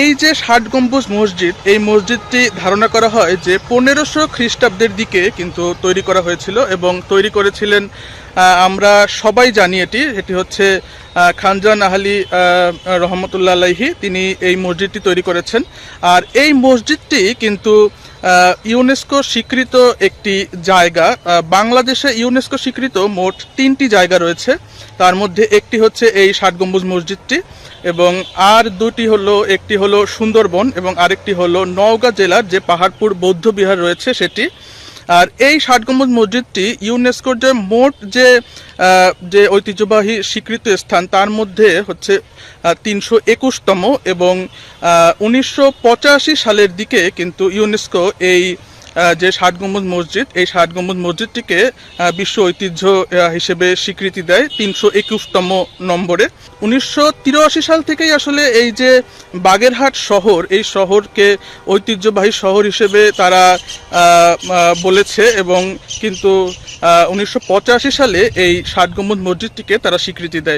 এই যে ষাট গম্বুজ মসজিদ, এই মসজিদটি ধারণা করা হয় যে পনেরোশো খ্রিস্টাব্দের দিকে কিন্তু তৈরি করা হয়েছিল এবং তৈরি করেছিলেন আমরা সবাই জানি এটি। এটি হচ্ছে খানজান আহলি রহমতুল্লাহ আলাইহি, তিনি এই মসজিদটি তৈরি করেছেন। আর এই মসজিদটি কিন্তু ইউনেস্কো স্বীকৃত একটি জায়গা বাংলাদেশে ইউনেস্কো স্বীকৃত মোট তিনটি জায়গা রয়েছে। তার মধ্যে একটি হচ্ছে এই ষাট গম্বুজ মসজিদটি এবং আর দুটি হলো, একটি হলো সুন্দরবন এবং আরেকটি হলো নওগাঁ জেলার যে পাহাড়পুর বৌদ্ধ বিহার রয়েছে সেটি। আর এই ষাট গম্বুজ মসজিদটি ইউনেস্কোর যে মোট যে যে ঐতিহ্যবাহী স্বীকৃত স্থান, তার মধ্যে হচ্ছে তিনশো একুশতম এবং উনিশশো পঁচাশি সালের দিকে কিন্তু ইউনেস্কো এই যে ষাট গম্বুজ মসজিদ, এই ষাট গম্বুজ মসজিদটিকে বিশ্ব ঐতিহ্য হিসেবে স্বীকৃতি দেয় তিনশো একুশতম নম্বরে। উনিশশো তিরাশি সাল থেকেই আসলে এই যে বাগেরহাট শহর, এই শহরকে ঐতিহ্যবাহী শহর হিসেবে তারা বলেছে এবং কিন্তু উনিশশো পঁচাশি সালে এই ষাট গম্বুজ মসজিদটিকে তারা স্বীকৃতি দেয়।